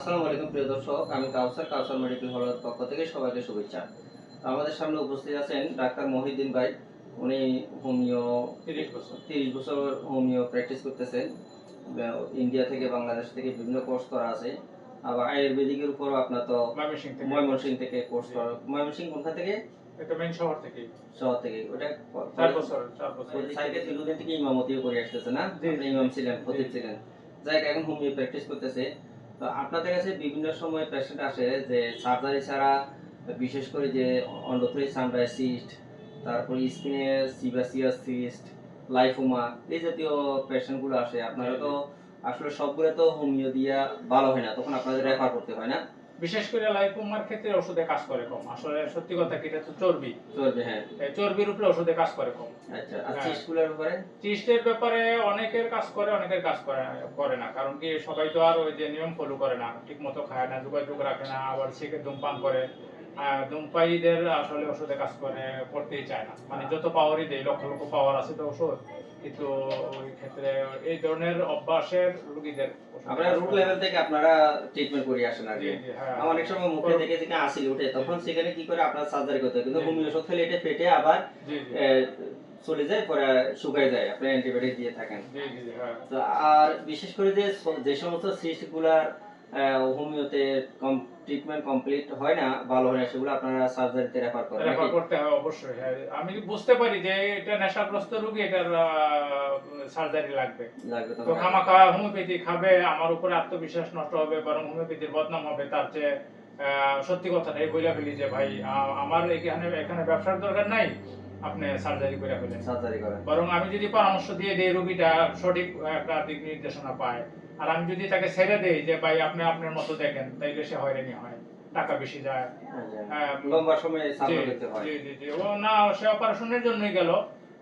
আসসালামু আলাইকুম প্রিয় দর্শক। আমি কাউসার কাউসার মেডিকেল হলের পক্ষ থেকে সবাইকে শুভেচ্ছা। আমাদের সামনে উপস্থিত আছেন ডাক্তার মহিউদ্দিন ভাই। উনি হোমিও তিরিশ বছর। তিরিশ বছর হোমিও প্র্যাকটিস করতেছেন। ইন্ডিয়া থেকে বাংলাদেশ থেকে বিভিন্ন কোর্স করা আছে। আবার আয়ুর্বেদিকের উপরও আপনার তো ময়মনসিং থেকে। কোর্স করা ময়মনসিং কোনখান থেকে? শহর থেকে। শহর থেকে। ওটা চার বছর চার বছর। সাইকে দীর্ঘদিন থেকে ইমামতিও করে আসতেছে না? ইমাম ছিলেন। খতিব ছিলেন। যাই এখন হোমিও প্র্যাকটিস করতেছে। তো আপনাদের কাছে বিভিন্ন সময় পেশেন্ট আসে যে সার্জারি ছাড়া বিশেষ করে যে অন্ডোথ্রি সানডাইসিস্ট তারপর স্কিনে সিবাসিয়াস সিস্ট লাইফোমা এই জাতীয় পেশেন্টগুলো আসে। আপনারা তো আসলে সবগুলো তো হোমিও দিয়া ভালো হয় না তখন আপনাদের রেফার করতে হয় না। বিশেষ করে লাইপোমার ক্ষেত্রে ওষুধে কাজ করে কম। আসলে সত্যি কথা কি এটা তো চর্বি। চলবে হ্যাঁ। এই চর্বির উপরে ওষুধে কাজ করে কম। আচ্ছা আর হ্যাঁ। ব্যাপারে চিস্টের ব্যাপারে অনেকের কাজ করে অনেকের কাজ করে করে না। কারণ কি সবাই তো আর ওই যে নিয়ম ফলো করে না ঠিক মতো খায় না যোগাযোগ রাখে না আবার সেকে ধূমপান করে। ধূমপায়ীদের আসলে ওষুধে কাজ করে করতেই চায় না। মানে যত পাওয়ারই দেয় লক্ষ লক্ষ পাওয়ার আছে তো ওষুধ। কিন্তু ওই ক্ষেত্রে এই ধরনের অভ্যাসের রোগীদের আপনারা রুট লেভেল থেকে আপনারা ট্রিটমেন্ট করে আসেন আর জি, কি জি, হ্যাঁ। অনেক সময় মুখে দেখে দেখে আসিল উঠে তখন সেখানে কি করে আপনার সার্জারি করতে হয় কিন্তু। হোমিও ওষুধ খেলে এটা ফেটে আবার। চলে যায় পরে শুকায় যায় আপনি অ্যান্টিবায়োটিক দিয়ে থাকেন হ্যাঁ। তো আর বিশেষ করে যে যে সমস্ত সিস্টগুলার হোমিওতে ট্রিটমেন্ট কমপ্লিট হয় না ভালো হয় না সেগুলো আপনারা সার্জারিতে রেফার করেন রেফার? করতে হবে অবশ্যই। হ্যাঁ। আমি বুঝতে পারি যে এটা নেশাগ্রস্ত রোগী এটার সার্জারি লাগবে? লাগবে তো খামাখা হোমিওপ্যাথি খাবে আমার উপরে আত্মবিশ্বাস নষ্ট হবে বরং হোমিওপ্যাথির বদনাম হবে তার চেয়ে সত্যি কথাটাই বইলা ফেলি যে ভাই আমার এখানে এখানে ব্যবসার দরকার নাই আপনি সার্জারি করে ফেলেন। সার্জারি করেন। বরং আমি যদি পরামর্শ দিয়ে দিই রোগীটা সঠিক একটা দিক নির্দেশনা পায় আর আমি যদি তাকে ছেড়ে দেই যে ভাই আপনি আপনার মতো দেখেন তাইলে সে হয়রানি হয় টাকা বেশি যায়। হ্যাঁ, লম্বা সময় জি, জি, জি। ও না সে অপারেশনের জন্যই গেল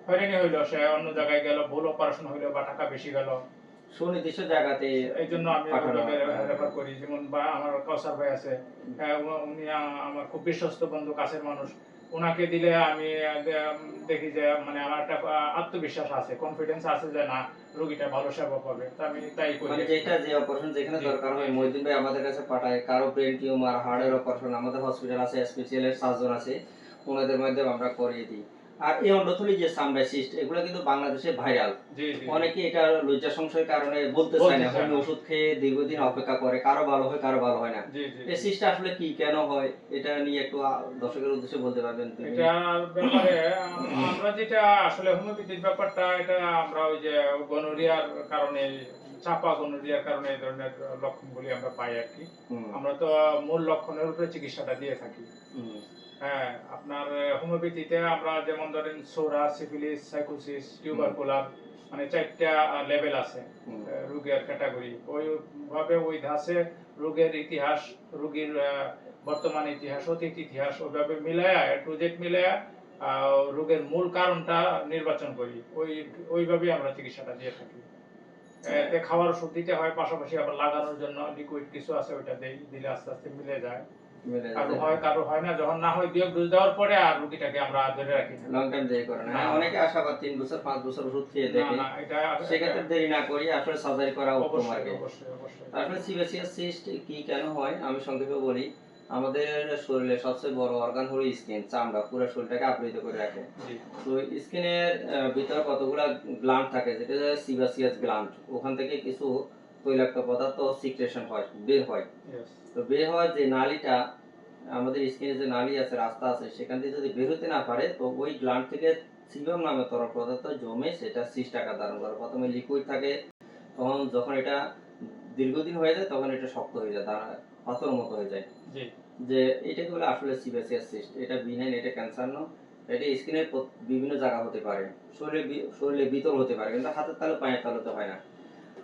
হয়রানি হইল সে অন্য জায়গায় গেল ভুল অপারেশন হইল বা টাকা বেশি গেল। সুনির্দিষ্ট জায়গাতে এই জন্য আমি। রেফার করি। যেমন বা আমার ভাই আছে হ্যাঁ, উনি আমার খুব বিশ্বস্ত বন্ধু কাছের মানুষ। ওনাকে দিলে আমি দেখি যে মানে আমার একটা আত্মবিশ্বাস আছে কনফিডেন্স আছে যে না রোগীটা ভালো সেবা পাবে তা আমি তাই করি। মানে যেটা যে অপারেশন যেখানে দরকার হয়। মহিউদ্দিন ভাই আমাদের কাছে পাঠায় কারও ব্রেন টিউমার হার্টের অপারেশন আমাদের হসপিটাল আছে স্পেশালের সার্জন আছে ওনাদের মাধ্যমে আমরা করিয়ে দিই। আর এই অন্ডথলি যে সামরাইসিস্ট এগুলো কিন্তু বাংলাদেশে ভাইরাল অনেকে এটা লজ্জা সংশয়ের কারণে বলতে চায় না। চায় ওষুধ খেয়ে দীর্ঘদিন অপেক্ষা করে কারও ভালো হয় কারও ভালো হয় না। এই সিস্টটা আসলে কি কেন হয় এটা নিয়ে একটু দর্শকের উদ্দেশ্যে বলতে পারবেন? এটার ব্যাপারে আমরা যেটা আসলে হোমিওপ্যাথির ব্যাপারটা এটা আমরা ওই যে গনোরিয়ার কারণে চাপা গনোরিয়ার কারণে এই ধরনের লক্ষণগুলি আমরা পাই আর কি। আমরা তো মূল লক্ষণের উপরে চিকিৎসাটা দিয়ে থাকি। হ্যাঁ আপনার হোমিওপ্যাথিতে আমরা যেমন ধরেন সোরা সিফিলিস সাইকোসিস টিউবারকুলার মানে চারটা লেভেল আছে রোগের ক্যাটাগরি ওইভাবে ওই ধাসে রোগের ইতিহাস রোগীর বর্তমান ইতিহাস অতীত ইতিহাস ওইভাবে মিলায়া টু জেড মিলায়া রোগের মূল কারণটা নির্বাচন করি। ওই ওইভাবে আমরা চিকিৎসাটা দিয়ে থাকি। এতে খাওয়ার ওষুধ দিতে হয় পাশাপাশি আবার লাগানোর জন্য লিকুইড কিছু আছে ওইটা দেই দিলে আস্তে আস্তে মিলে যায়। কারও হয় কারও হয় না যখন না হয় দিয়ে ডোজ দেওয়ার পরে আর রোগীটাকে আমরা ধরে রাখি লং টাইম দেরি করে না। হ্যাঁ, অনেকে আশাবাদ তিন বছর পাঁচ বছর ওষুধ খেয়ে দেখে। সেক্ষেত্রে দেরি না করি আসলে সার্জারি করা উত্তম আর কি। অবশ্যই অবশ্যই। আসলে সিবেসিয়াস সিস্ট কি কেন হয় আমি সংক্ষেপে বলি। আমাদের শরীরে সবচেয়ে বড় অর্গান হলো স্কিন চামড়া পুরো শরীরটাকে আবৃত করে রাখে। তো স্কিনের ভিতরে কতগুলা গ্ল্যান্ড থাকে যেটা সিবাসিয়াস গ্ল্যান্ড ওখান থেকে কিছু তৈলাক্ত পদার্থ সিক্রেশন হয় বের হয়। তো বের হওয়ার যে নালীটা আমাদের স্কিনে যে নালী আছে রাস্তা আছে সেখান থেকে যদি বের হতে না পারে তো ওই গ্ল্যান্ড থেকে সিবাম নামে তরল পদার্থ জমে সেটা সিস্ট আকার ধারণ করে। প্রথমে লিকুইড থাকে তখন যখন এটা দীর্ঘদিন হয়ে যায় তখন এটা শক্ত হয়ে যায় দাঁড়া পাথর মতো হয়ে যায়। জি। যে এটাকে বলে আসলে সিবাসিয়াস সিস্ট এটা বিনাইন এটা ক্যান্সার নয় এটা স্কিনের বিভিন্ন জায়গা হতে পারে। শরীরে শরীরে ভিতর হতে পারে কিন্তু হাতের তালু পায়ের তালুতে হয় না।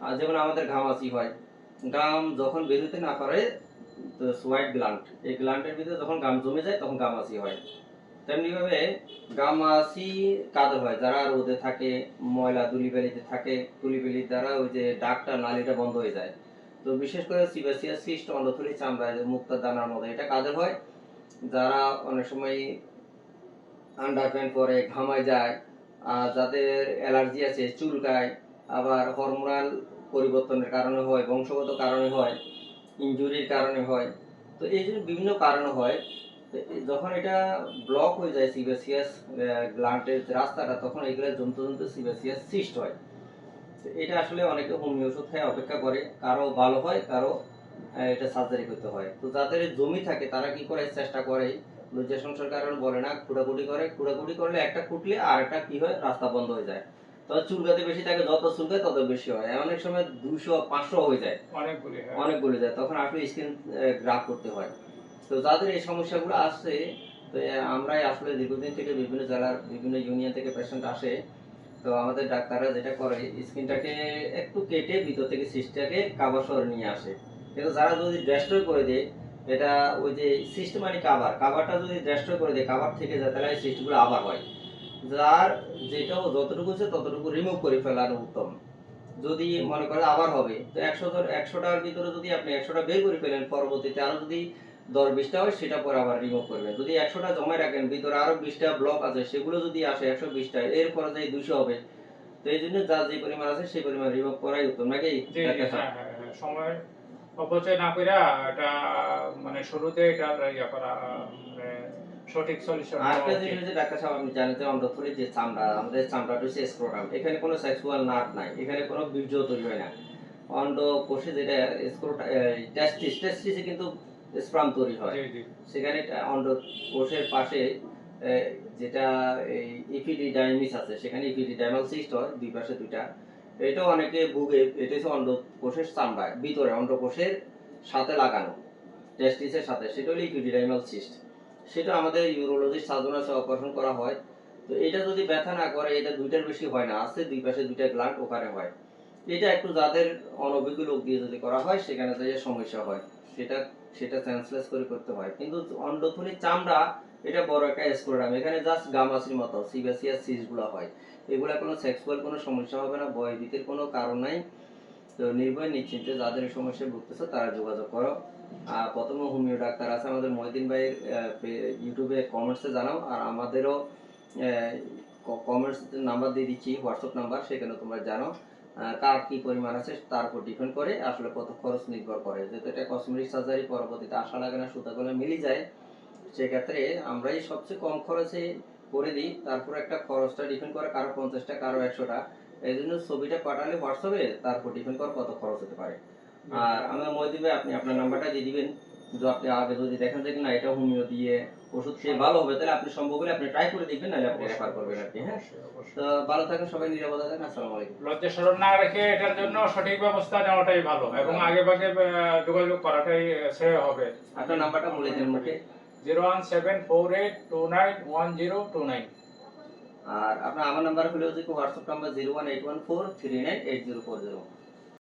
আর যেমন আমাদের ঘামাচি হয়। গাম যখন বের হতে না পারে সোয়াইট গ্ল্যান্ড এই গ্ল্যান্ডের ভিতরে যখন গাম জমে যায়, তখন গামাচি হয়। তেমনিভাবে গামাচি কাদের হয়, যারা রোদে থাকে, ময়লা ধুলিবালিতে থাকে, ধুলিবালির দ্বারা ওই যে ডাকটা নালিটা বন্ধ হয়ে যায়। তো বিশেষ করে সিবাসিয়া সিস্ট অন্ডথলি চামড়া যে মুক্তার দানার মতো, এটা কাদের হয়? যারা অনেক সময় আন্ডার প্যান্ট পরে, ঘামায় যায়, আর যাদের অ্যালার্জি আছে, চুলকায়, আবার হরমোনাল পরিবর্তনের কারণে হয়, বংশগত কারণে হয় ইনজুরির কারণে হয়। তো এই জন্য বিভিন্ন কারণে হয়। যখন এটা ব্লক হয়ে যায় সিবেসিয়াস গ্লান্টের রাস্তাটা, তখন এগুলো জমতে জমতে সিবেসিয়াস সিস্ট হয়। তো এটা আসলে অনেকে হোমিও ওষুধ খেয়ে, অপেক্ষা করে। কারও ভালো হয়, কারও এটা সার্জারি করতে হয়। তো যাদের জমি থাকে, তারা কি করে চেষ্টা করে? লজ্জা সংসার কারণ বলে না খুঁড়াকুটি করে। খুঁড়াকুটি করলে একটা খুঁটলে আর একটা কি হয়? রাস্তা বন্ধ হয়ে যায়। তবে চুলকাতে বেশি থাকে যত চুলকায় তত বেশি হয়। অনেক সময় দুশো পাঁচশো হয়ে যায়। অনেক। অনেকগুলো যায় তখন আসলে স্কিন গ্রাফ করতে হয়। তো যাদের এই সমস্যাগুলো আসছে তো আমরাই আসলে দীর্ঘদিন থেকে বিভিন্ন জেলার বিভিন্ন ইউনিয়ন থেকে পেশেন্ট আসে। তো আমাদের ডাক্তাররা যেটা করে স্কিনটাকে একটু কেটে ভিতর থেকে সিস্টটাকে কাবার সরে নিয়ে আসে। কিন্তু যারা যদি ডেস্ট্রয় করে দেয় এটা ওই যে সিস্ট মানে কাবার কাবারটা যদি ডেস্ট্রয় করে দেয় কাবার থেকে যায় তাহলে সিস্টগুলো আবার হয়। যার যেটা যতটুকু আছে ততটুকু রিমুভ করে ফেলানো উত্তম যদি মনে করে আবার হবে তো একশো একশোটার ভিতরে যদি আপনি একশোটা বের করে ফেলেন পরবর্তীতে আরও যদি দশ বিশটা হয় সেটা পরে আবার রিমুভ করবেন যদি একশোটা জমায় রাখেন ভিতরে আরও বিশটা ব্লক আছে সেগুলো যদি আসে একশো বিশটা এরপরে যে দুশো হবে তো এই জন্য যা যে পরিমাণ আছে সেই পরিমাণ রিমুভ করাই উত্তম নাকি হ্যাঁ? হ্যাঁ, হ্যাঁ। সময় অপচয় না করে এটা মানে শুরুতে এটা ইয়া করা মানে সঠিক সলিউশন আরেকটা জিনিস হচ্ছে ডাক্তার সাহেব আপনি জানেন যে অন্ধ্রথলির যে চামড়া আমাদের চামড়াটা হচ্ছে স্ক্রোটাম এখানে কোনো সেক্সুয়াল নাট নাই এখানে কোনো বীর্য তৈরি হয় না। অন্ড কোষে যেটা স্ক্রোটা টেস্টিস টেস্টিসে কিন্তু স্প্রাম তৈরি হয়। সেখানে অন্ড কোষের পাশে যেটা এই ইপিডিডাইমিস আছে সেখানে ইপিডিডাইমাল সিস্ট হয় দুই পাশে দুইটা। এটা অনেকে ভুগে এটা হচ্ছে অন্ড কোষের চামড়া ভিতরে অন্ড কোষের সাথে লাগানো টেস্টিসের সাথে সেটা হলো ইপিডিডাইমাল সিস্ট সেটা আমাদের ইউরোলজিস্ট সার্জন আছে অপারেশন করা হয়। তো এটা যদি ব্যথা না করে, এটা দুইটার বেশি হয় না, আছে দুই পাশে দুইটা গ্ল্যান্ড ওখানে হয়। এটা একটু যাদের অনভিজ্ঞ লোক দিয়ে যদি করা হয়, সেখানে যে সমস্যা হয়, সেটা সেটা সেন্সলেস করে করতে হয়। কিন্তু অন্ডথলির চামড়া, এটা বড় একটা স্কোরাম এখানে জাস্ট গামাসির মতো সিবাসিয়াস সিসগুলো হয়। এগুলা কোনো সেক্সুয়াল কোনো সমস্যা হবে না, বয়বীতের কোনো কারণ নাই। তো নির্ভয় নিশ্চিন্তে যাদের সমস্যায় ভুগতেছে, তারা যোগাযোগ করো। আর প্রথমে হোমিও ডাক্তার আছে আমাদের মহিদিন পে- ইউটিউবে কমেন্টসে জানাও। আর আমাদেরও কমেন্টস নাম্বার দিয়ে দিচ্ছি হোয়াটসঅ্যাপ নাম্বার সেখানে তোমরা জানো কার কি পরিমাণ আছে, তার উপর ডিপেন্ড করে আসলে কত খরচ নির্ভর করে। যেহেতু এটা কসমেটিক সার্জারি পরবর্তীতে আশা লাগে না, সুতাগুলো মিলে যায়, সেক্ষেত্রে আমরাই সবচেয়ে কম খরচে করে দিই। তারপর একটা খরচটা ডিপেন্ড করে কারও পঞ্চাশটা, কারও একশোটা। এই জন্য ছবিটা পাঠালে হোয়াটসঅ্যাপে তারপর ডিপেন্ড করে কত খরচ হতে পারে। আর আমার মই দিবে আপনি আপনার নাম্বারটা দিয়ে দিবেন। যে আপনি আগে যদি দেখেন যে না এটা হোমিও দিয়ে ওষুধ খেয়ে ভালো হবে তাহলে আপনি সম্ভব হলে আপনি ট্রাই করে দেখবেন নাহলে আপনি রেফার করবেন আর কি হ্যাঁ। তো ভালো থাকেন সবাই নিরাপদে থাকেন আসসালামু আলাইকুম। লজ্জা সরণ না রেখে এটার জন্য সঠিক ব্যবস্থা নেওয়াটাই ভালো এবং আগে ভাগে যোগাযোগ করাটাই শ্রেয় হবে। আপনার নাম্বারটা বলে দেন মুখে zero one seven four eight two nine one zero two nine. আর আপনার আমার নাম্বার হলো যে WhatsApp number zero one eight one four three nine eight zero four zero.